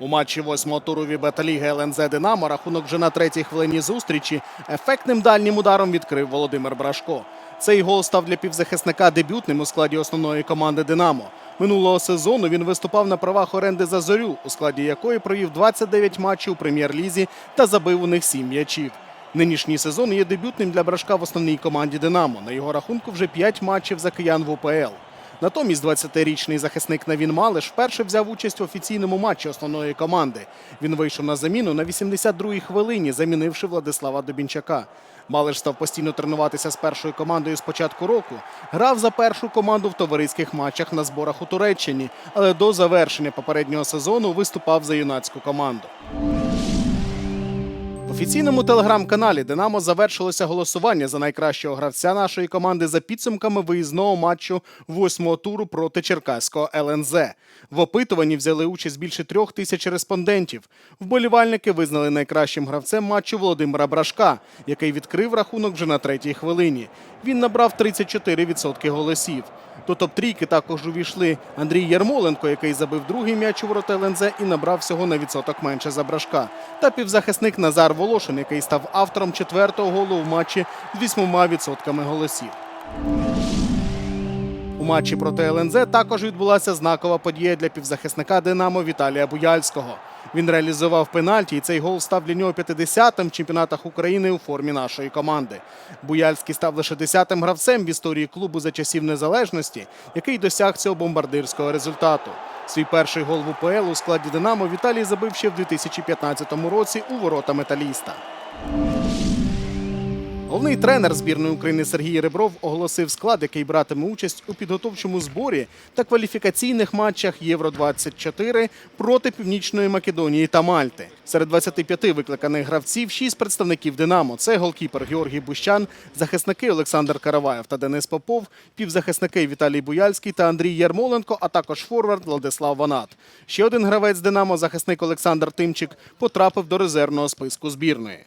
У матчі восьмого туру Вібета-ліги ЛНЗ Динамо рахунок вже на третій хвилині зустрічі ефектним дальнім ударом відкрив Володимир Брашко. Цей гол став для півзахисника дебютним у складі основної команди Динамо. Минулого сезону він виступав на правах оренди за зорю, у складі якої провів 29 матчів у прем'єр-лізі та забив у них 7 м'ячів. Нинішній сезон є дебютним для Брашка в основній команді Динамо. На його рахунку вже 5 матчів за киян в УПЛ. Натомість 20-річний захисник Навін Малиш вперше взяв участь в офіційному матчі основної команди. Він вийшов на заміну на 82-й хвилині, замінивши Владислава Дубінчака. Малиш став постійно тренуватися з першою командою з початку року. Грав за першу команду в товариських матчах на зборах у Туреччині, але до завершення попереднього сезону виступав за юнацьку команду. Офіційному телеграм-каналі Динамо завершилося голосування за найкращого гравця нашої команди за підсумками виїзного матчу восьмого туру проти Черкаського ЛНЗ. В опитуванні взяли участь більше трьох тисяч респондентів. Вболівальники визнали найкращим гравцем матчу Володимира Брашка, який відкрив рахунок вже на третій хвилині. Він набрав 34% голосів. До топ-трійки також увійшли Андрій Ярмоленко, який забив другий м'яч у ворота ЛНЗ і набрав всього на відсоток менше за брашка. Та півзахисник Назар Волошин, який став автором четвертого голу в матчі з вісьмома відсотками голосів. Матчі проти ЛНЗ також відбулася знакова подія для півзахисника Динамо Віталія Буяльського. Він реалізував пенальті, і цей гол став для нього 50-м в чемпіонатах України у формі нашої команди. Буяльський став лише 10-тим гравцем в історії клубу за часів незалежності, який досяг цього бомбардирського результату. Свій перший гол в УПЛ у складі Динамо Віталій забив ще в 2015 році у ворота металіста. Головний тренер збірної України Сергій Ребров оголосив склад, який братиме участь у підготовчому зборі та кваліфікаційних матчах Євро 24 проти Північної Македонії та Мальти. Серед 25 викликаних гравців 6 представників Динамо. Це голкіпер Георгій Бущан, захисники Олександр Караваєв та Денис Попов, півзахисники Віталій Буяльський та Андрій Ярмоленко, а також форвард Владислав Ванат. Ще один гравець Динамо, захисник Олександр Тимчик, потрапив до резервного списку збірної.